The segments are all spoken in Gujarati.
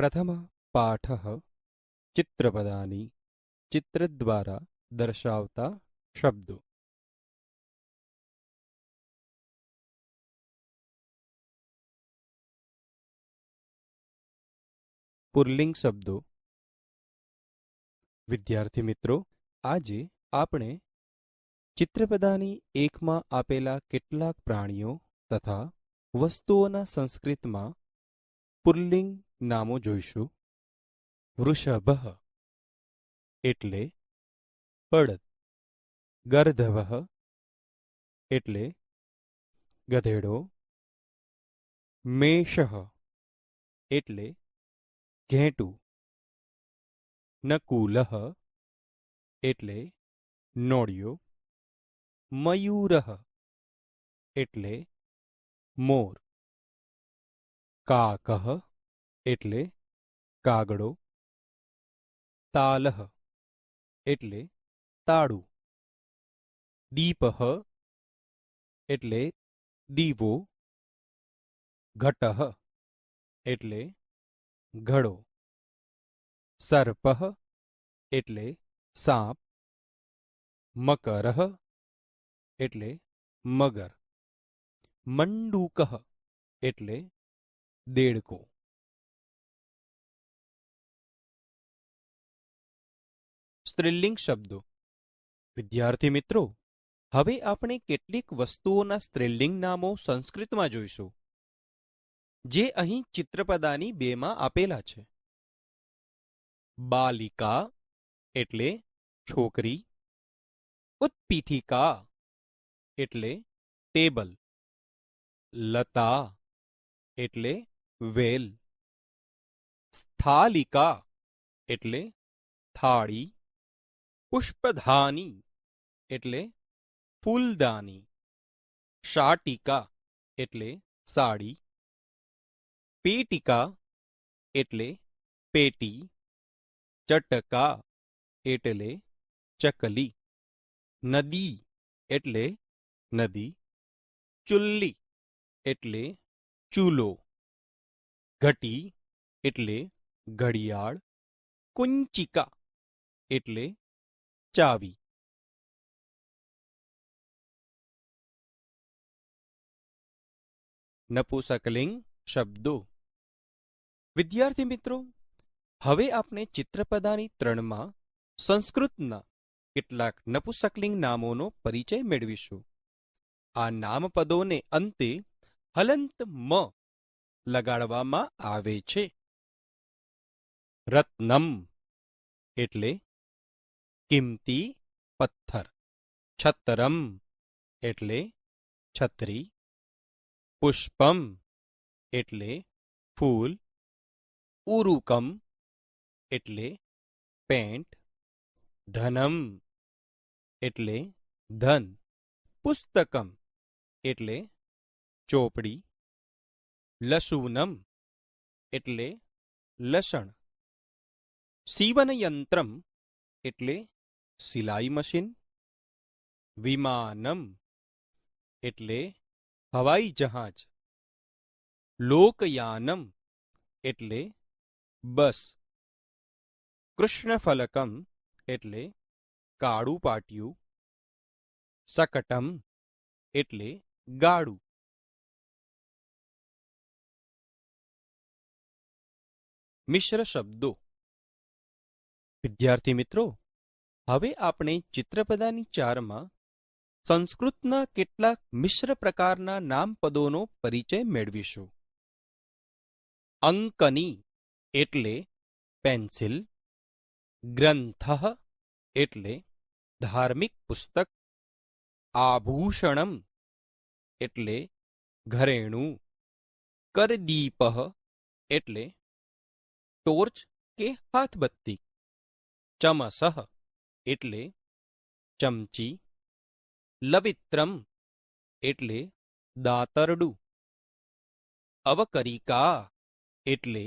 પ્રથમ પાઠઃ ચિત્રપદાની ચિત્ર દ્વારા દર્શાવતા શબ્દો પુલ્લિંગ શબ્દો વિદ્યાર્થી મિત્રો આજે આપણે ચિત્રપદાની એકમાં આપેલા કેટલાક પ્રાણીઓ તથા વસ્તુઓના સંસ્કૃતમાં પુલ્લિંગ નામો જોઈશું વૃષભ એટલે પડદ ગર્ધવ એટલે ગધેડો મેષ એટલે ઘેટું નકુલ એટલે નોળિયો મયુરહ એટલે મોર કાકહ એટલે કાગડો તાલહ એટલે તાડુ દીપહ એટલે દીવો ઘટહ એટલે ઘડો સર્પહ એટલે સાપ મકરહ એટલે મગર મંડૂકહ એટલે દેડકો સ્ત્રીલિંગ શબ્દો વિદ્યાર્થી મિત્રો હવે આપણે કેટલીક વસ્તુઓના સ્ત્રીલિંગ નામો સંસ્કૃતમાં જોઈશું જે અહીં ચિત્રપદાની બેમાં આપેલા છે બાલિકા એટલે છોકરી ઉત્પીઠિકા એટલે ટેબલ લતા એટલે વેલ સ્થાલિકા એટલે થાળી पुष्पधानी એટલે ફૂલદાની શાર્ટીકા એટલે સાડી પીટિકા એટલે પેટી ચટકા એટલે ચકલી નદી એટલે નદી ચુલ્લી એટલે ચૂલો ઘટી એટલે ઘડિયાળ કુંચિકા એટલે ચાવી નપુસકલિંગ શબ્દો વિદ્યાર્થી મિત્રો હવે આપણે ચિત્રપદાની ત્રણમાં સંસ્કૃતના કેટલાક નપુસકલિંગ નામોનો પરિચય મેળવીશું આ નામપદોને અંતે હલંત મ લગાડવામાં આવે છે રત્નમ એટલે किंती पत्थर छतरम એટલે છત્રી पुष्पम એટલે ફૂલ ઉરુકમ એટલે પેન્ટ ધનમ એટલે ધન પુસ્તકમ એટલે ચોપડી લસૂનમ એટલે લસણ સીવન યંત્રમ એટલે सिलाई मशीन विमानम એટલે हवाई जहाज लोकयानम એટલે બસ કૃષ્ણ ફલકમ એટલે ગાડું પાટ્યું સકટમ એટલે ગાડું મિશ્ર શબ્દો વિદ્યાર્થી મિત્રો હવે આપણે ચિત્રપદાની ચારમાં સંસ્કૃતના કેટલાક મિશ્ર પ્રકારના નામપદોનો પરિચય મેળવીશું અંકની એટલે પેન્સિલ ગ્રંથ એટલે ધાર્મિક પુસ્તક આભૂષણમ એટલે ઘરેણું કરદીપ એટલે ટોર્ચ કે હાથબત્તી ચમસહ એટલે ચમચી લબિત્રમ એટલે દાતરડુ અવકરીકા એટલે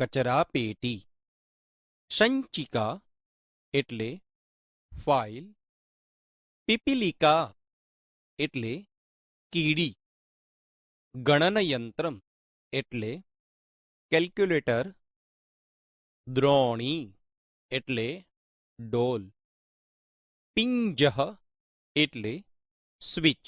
કચરા પેટી સંચિકા એટલે ફાઈલ પિપિલિકા એટલે કીડી ગણન યંત્રમ એટલે કેલ્ક્યુલેટર દ્રોણી એટલે डोल पिंजह એટલે સ્વિચ